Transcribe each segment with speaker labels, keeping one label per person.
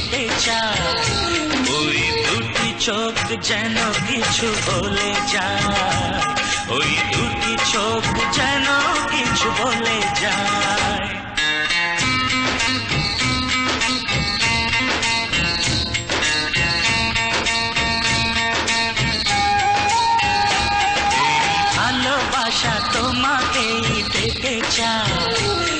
Speaker 1: পেতে চাই ওই দুটি চোখ যেন কিছু বলে যায়। ওই দুটি চোখ যেন কিছু বলে যায়। ভালোবাসা তোমাকেই পেতে চাই।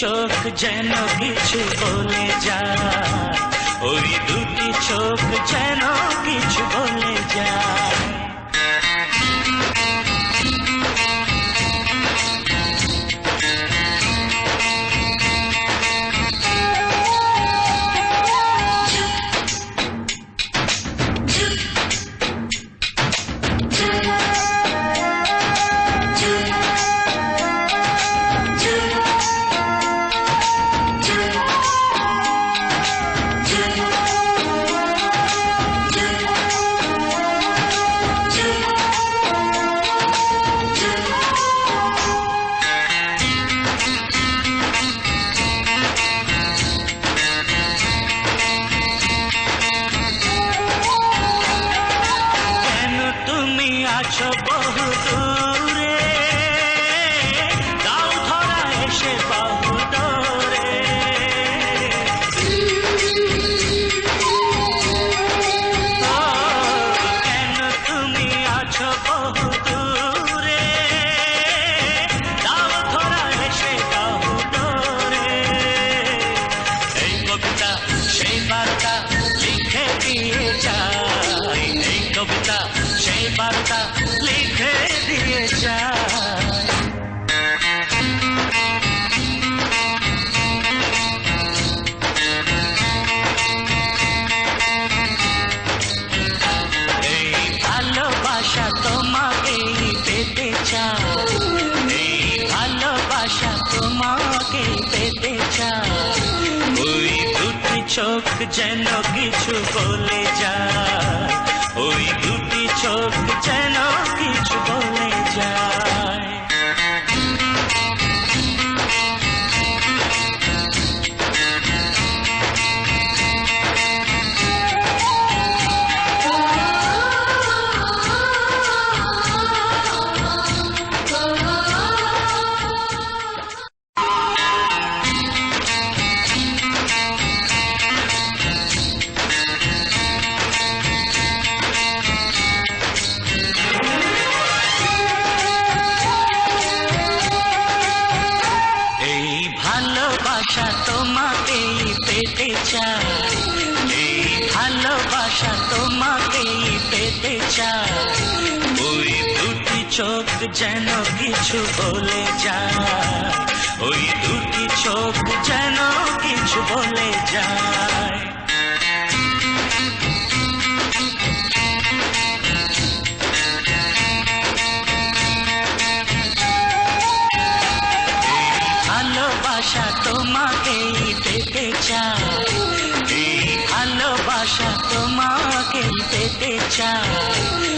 Speaker 1: ওই দুটি চোখ যেন কিছু বলে যায় ওই দুটি চোখ যেন কিছু যায় এই ভালোবাসা তোমাকেই পেতে চাই এই ভালোবাসা তোমাকে পেতে চাই ওই দুটি চোখ যেন কিছু বলে যায়। ওই দুটি চোখ যেন চোখ যেন কিছু বলে যায়। ওই দুটি চোখ যেন কিছু বলে যায়। ভালোবাসা ভালোবাসা তোমাকেই পেতে চায়